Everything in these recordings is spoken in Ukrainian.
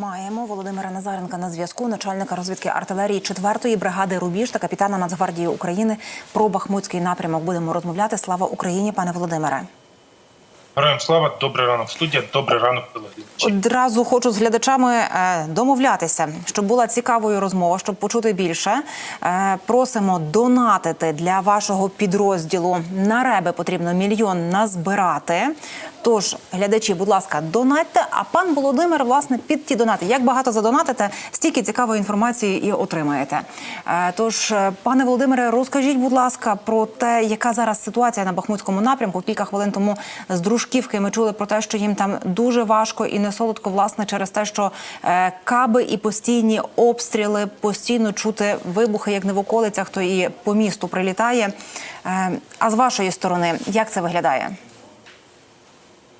Маємо Володимира Назаренка на зв'язку, начальника розвідки артилерії 4-ї бригади Рубіж та капітана Нацгвардії України про Бахмутський напрямок. Будемо розмовляти. Слава Україні, пане Володимире. Героям слава, добрий ранок студія, добрий ранок. Одразу хочу з глядачами е, домовлятися, щоб була цікавою розмова, щоб почути більше. Е, просимо донатити для вашого підрозділу. На реби потрібно мільйон назбирати. Тож, глядачі, будь ласка, донатьте. А пан Володимир, власне, під ті донати. Як багато задонатите, стільки цікавої інформації і отримаєте. Е, Тож, е, пане Володимире, розкажіть, будь ласка, про те, яка зараз ситуація на Бахмутському напрямку. Кілька хвилин тому з дружківки ми чули про те, що їм там дуже важко і не солодко, власне, через те, що е, каби і постійні обстріли, постійно чути вибухи, як не в околицях, то і по місту прилітає. А з вашої сторони, як це виглядає?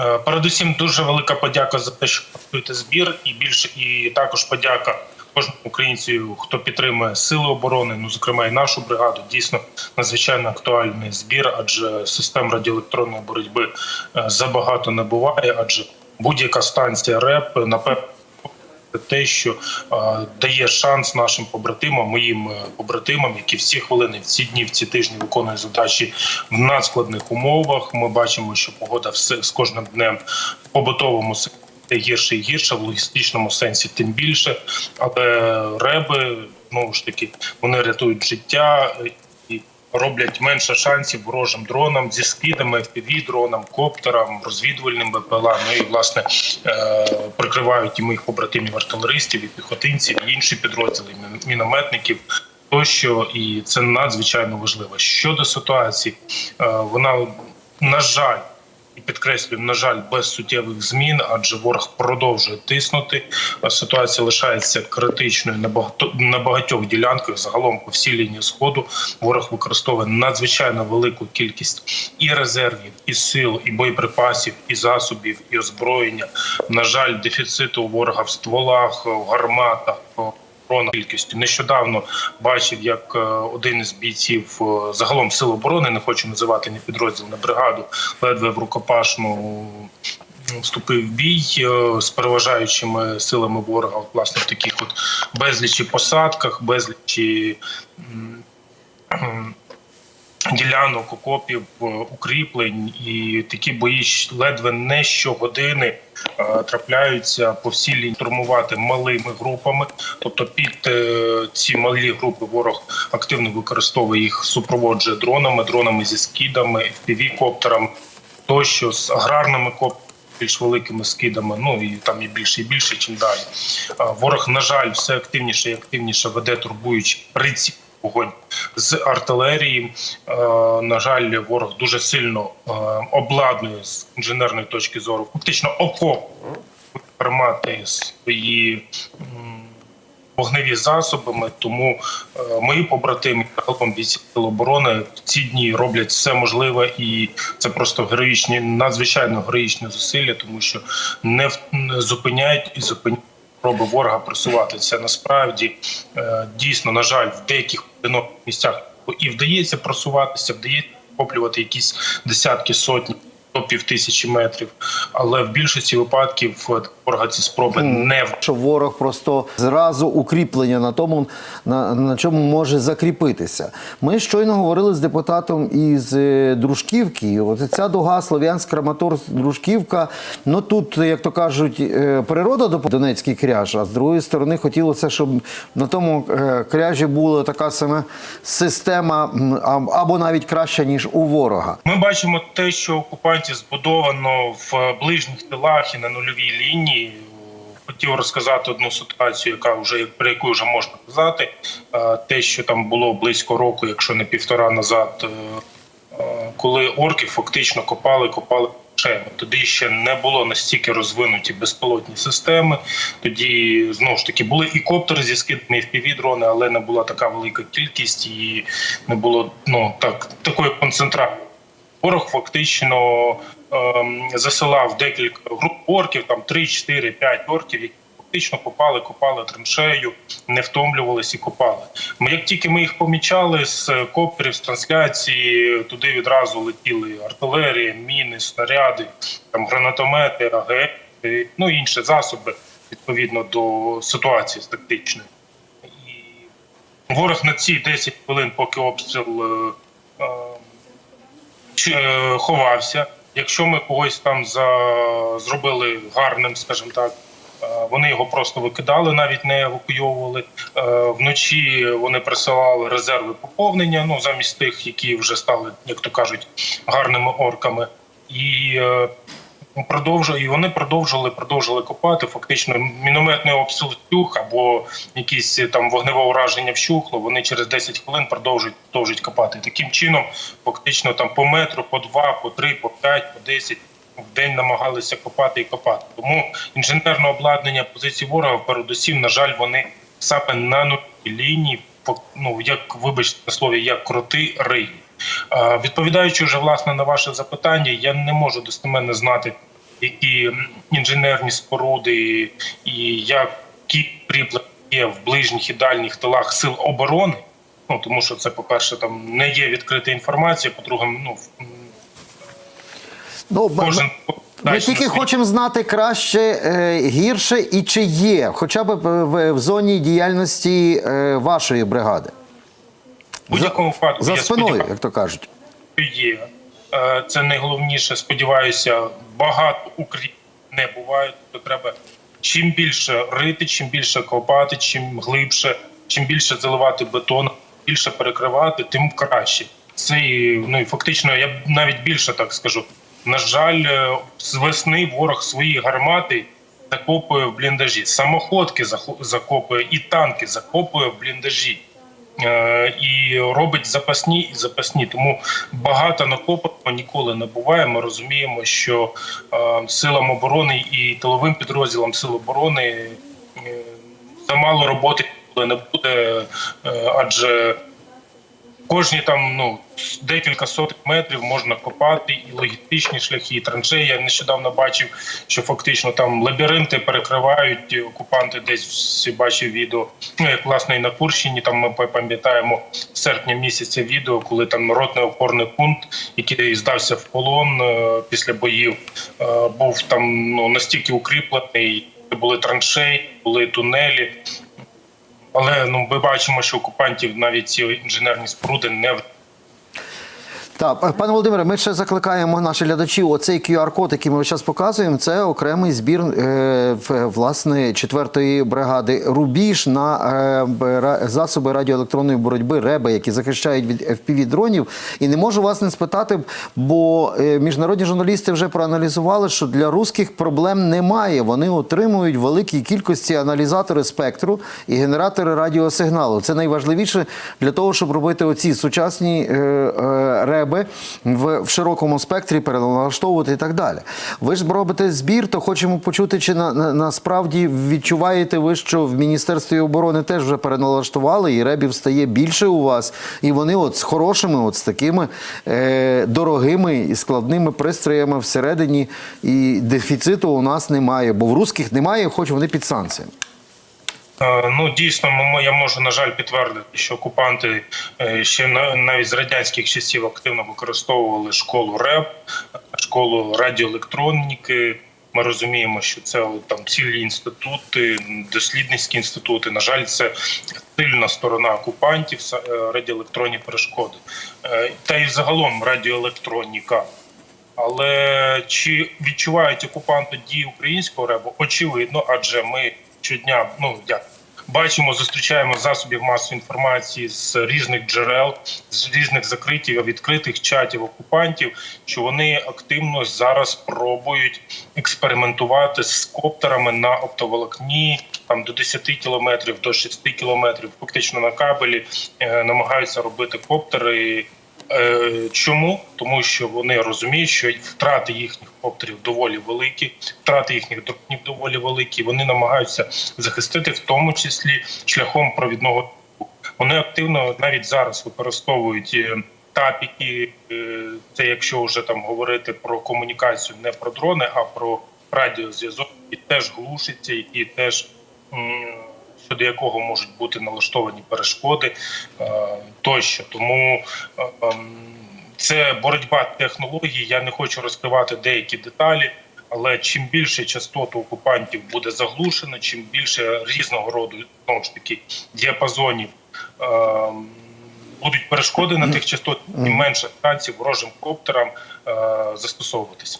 Е, Передусім, дуже велика подяка за те, що працюєте збір, і більше і також подяка кожному українцю, хто підтримує сили оборони, ну зокрема і нашу бригаду. Дійсно надзвичайно актуальний збір, адже систем радіоелектронної боротьби е, забагато не буває, адже будь-яка станція РЕП напевно. Те, що е, дає шанс нашим побратимам, моїм е, побратимам, які всі хвилини, в ці дні, в ці тижні виконують задачі в надскладних умовах. Ми бачимо, що погода все з кожним днем в побутовому гірше і гірше, в логістичному сенсі тим більше. Але реби знову ж таки вони рятують життя. Роблять менше шансів ворожим дронам зі скидами, fpv дронам, коптерам, розвідувальним БПЛА. Ну і власне е, прикривають і моїх побратимів артилеристів, і піхотинців, і інші підрозділи мін- мінометників. Тощо, і це надзвичайно важливо. Щодо ситуації, е, вона на жаль. І підкреслюю, на жаль, без суттєвих змін, адже ворог продовжує тиснути. Ситуація лишається критичною на багато на багатьох ділянках. Загалом по всій лінії сходу ворог використовує надзвичайно велику кількість і резервів, і сил, і боєприпасів, і засобів, і озброєння. На жаль, дефіциту ворога в стволах, в гарматах. Дронах кількістю. Нещодавно бачив, як е, один із бійців е, загалом сил оборони, не хочу називати ні підрозділ, ні бригаду, ледве в рукопашну вступив в бій е, з переважаючими силами ворога. Власне, в таких от безлічі посадках, безлічі. Ділянок, окопів, е, укріплень і такі бої ледве не щогодини е, трапляються по всій лінії штурмувати малими групами. Тобто під е, ці малі групи ворог активно використовує їх, супроводжує дронами, дронами зі скидами, FPV-коптерами тощо з аграрними коптерами. Більш великими скидами, ну і там і більше, і більше, чим далі. Ворог, на жаль, все активніше і активніше веде, турбуючи приціл вогонь з артилерії. Е, На жаль, ворог дуже сильно е, обладнує з інженерної точки зору, фактично окоп тримати свої вогневі засобами. Тому е, мої побратими загалом бійці оборони в ці дні роблять все можливе, і це просто героїчні, надзвичайно героїчні зусилля, тому що не зупиняють і зупиняють. Спроби ворога просуватися насправді е, дійсно, на жаль, в деяких місцях і вдається просуватися, вдається охоплювати якісь десятки сотні до півтисячі метрів. Але в більшості випадків ворога ці спроби не в що ворог просто зразу укріплення на тому, на, на чому може закріпитися. Ми щойно говорили з депутатом із е, Дружківки. От ця дуга Слов'янськ, Краматорськ, Дружківка. Ну тут, як то кажуть, е, природа до Донецький кряж, а з другої сторони хотілося, щоб на тому е, кряжі була така сама система або навіть краща, ніж у ворога. Ми бачимо те, що окупантів збудовано в ближніх тилах і на нульовій лінії. Хотів розказати одну ситуацію, яка вже про яку вже можна казати. Е, Те, що там було близько року, якщо не півтора назад, е, е, коли орки фактично копали, копали. Тоді ще не було настільки розвинуті безпілотні системи. Тоді знову ж таки були і коптери зі скидами, і впівдрони, але не була така велика кількість і не було ну так такої концентрації. Ворог фактично засилав декілька груп орків, там 3, 4, 5 орків, які фактично копали, копали траншею, не втомлювалися і копали. Ми як тільки ми їх помічали з коптерів, з трансляції, туди відразу летіли артилерія, міни, снаряди, там гранатомети, АГС, ну і інші засоби. відповідно до ситуації тактичної. І ворог на ці 10 хвилин, поки обстріл е, е, е, ховався. Якщо ми когось там за... зробили гарним, скажімо так, е, вони його просто викидали, навіть не евакуйовували. Е, Вночі вони присилали резерви поповнення, ну замість тих, які вже стали, як то кажуть, гарними орками. І е, продовжує, і вони продовжували, продовжували копати. Фактично, мінометний обстріл вщух або якісь е, там вогневе ураження вщухло. Вони через 10 хвилин продовжують продовжують копати. Таким чином, фактично, там по метру, по два, по три, по п'ять, по десять в день намагалися копати і копати. Тому інженерне обладнання позицій ворога, передусім, на жаль, вони саме на нулі лінії, ну як вибачте на слові, як кроти риють. Е, Відповідаючи вже власне на ваше запитання, я не можу достеменно знати, які інженерні споруди і які пріплення є в ближніх і дальніх тилах сил оборони. Ну тому що це, по-перше, там не є відкрита інформація. По-друге, ну Ну, кожен Ми тільки хочемо знати краще, е, гірше і чи є, хоча б в, в, в зоні діяльності е, вашої бригади. Будь-якому випадку. За спиною, як то кажуть. є. Е, Це найголовніше. Сподіваюся, багато укріп не буває. То треба чим більше рити, чим більше копати, чим глибше, чим більше заливати бетон, більше перекривати, тим краще. Це і, ну і фактично, я навіть більше так скажу. На жаль, е, з весни ворог свої гармати закопує в бліндажі, самоходки закопує і танки закопує в бліндажі. Е, і робить запасні і запасні. Тому багато накопано ніколи не буває. Ми розуміємо, що е, силам оборони і тиловим підрозділам сил оборони е, замало роботи не буде, адже кожні там ну декілька сотень метрів можна копати і логістичні шляхи, і траншеї. Я нещодавно бачив, що фактично там лабіринти перекривають і окупанти. Десь всі бачив відео. Ну як власне і на Курщині. Там ми пам'ятаємо серпня місяця відео, коли там ротний опорний пункт, який здався в полон е, після боїв, е, був там ну настільки укріплений. Були траншеї, були тунелі. Але ну ми бачимо, що окупантів навіть ці інженерні споруди не Так, пане Володимире, ми ще закликаємо наших глядачів. Оцей QR-код, який ми зараз показуємо, це окремий збір е, власне четвертої бригади Рубіж на е, засоби радіоелектронної боротьби РЕБи, які захищають від fpv дронів. І не можу вас не спитати, бо е, міжнародні журналісти вже проаналізували, що для русських проблем немає. Вони отримують в великій кількості аналізатори спектру і генератори радіосигналу. Це найважливіше для того, щоб робити оці сучасні е, е, реби в, в широкому спектрі, переналаштовувати і так далі. Ви ж робите збір, то хочемо почути, чи на, на, насправді відчуваєте ви, що в Міністерстві оборони теж вже переналаштували, і ребів стає більше у вас, і вони от з хорошими, от з такими е, дорогими і складними пристроями всередині, і дефіциту у нас немає, бо в русських немає, хоч вони під санкціями. Е, Ну дійсно, я можу на жаль підтвердити, що окупанти е, ще на- навіть з радянських часів активно використовували школу РЕП, школу радіоелектроніки. Ми розуміємо, що це там цілі інститути, дослідницькі інститути. На жаль, це сильна сторона окупантів е, радіоелектронні перешкоди, та й загалом радіоелектроніка. Але чи відчувають окупанти дії українського ребу? Очевидно, адже ми щодня, ну як бачимо, зустрічаємо засобів масової інформації з різних джерел, з різних закритів відкритих чатів окупантів, що вони активно зараз пробують експериментувати з коптерами на оптоволокні, там до 10 кілометрів, до 6 кілометрів, фактично на кабелі е, намагаються робити коптери. Е, Чому? Тому що вони розуміють, що втрати їхніх коптерів доволі великі, втрати їхніх дронів доволі великі. Вони намагаються захистити, в тому числі шляхом провідного. Вони активно навіть зараз використовують е, тапіки. е, Це якщо вже там говорити про комунікацію, не про дрони, а про радіозв'язок, і теж глушиться, і теж. Щодо якого можуть бути налаштовані перешкоди е, тощо, тому е, ем, це боротьба технологій. Я не хочу розкривати деякі деталі. Але чим більше частоту окупантів буде заглушено, чим більше різного роду знову ж таки діапазонів е, будуть перешкоди на тих частотах, тим менше станцій ворожим коптерам е, застосовуватися.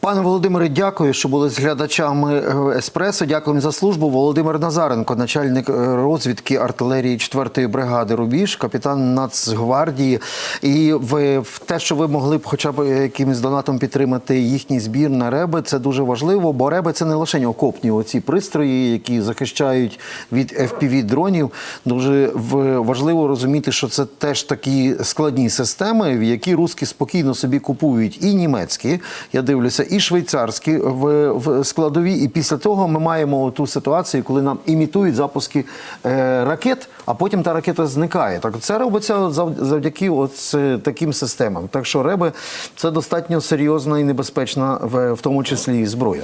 Пане Володимире, дякую, що були з глядачами е, Еспресо. Дякуємо за службу. Володимир Назаренко, начальник е, розвідки артилерії 4-ї бригади Рубіж, капітан Нацгвардії. І в, в те, що ви могли б хоча б якимось донатом підтримати їхній збір на реби, це дуже важливо, бо реби це не лише окопні оці пристрої, які захищають від fpv дронів. Дуже важливо розуміти, що це теж такі складні системи, в які руски спокійно собі купують і німецькі. Я дивлюся, і швейцарські в, складові. І після того ми маємо ту ситуацію, коли нам імітують запуски е, ракет, а потім та ракета зникає. Так це робиться зав- завдяки от е, таким системам. Так що реби це достатньо серйозна і небезпечна, в тому числі і зброя.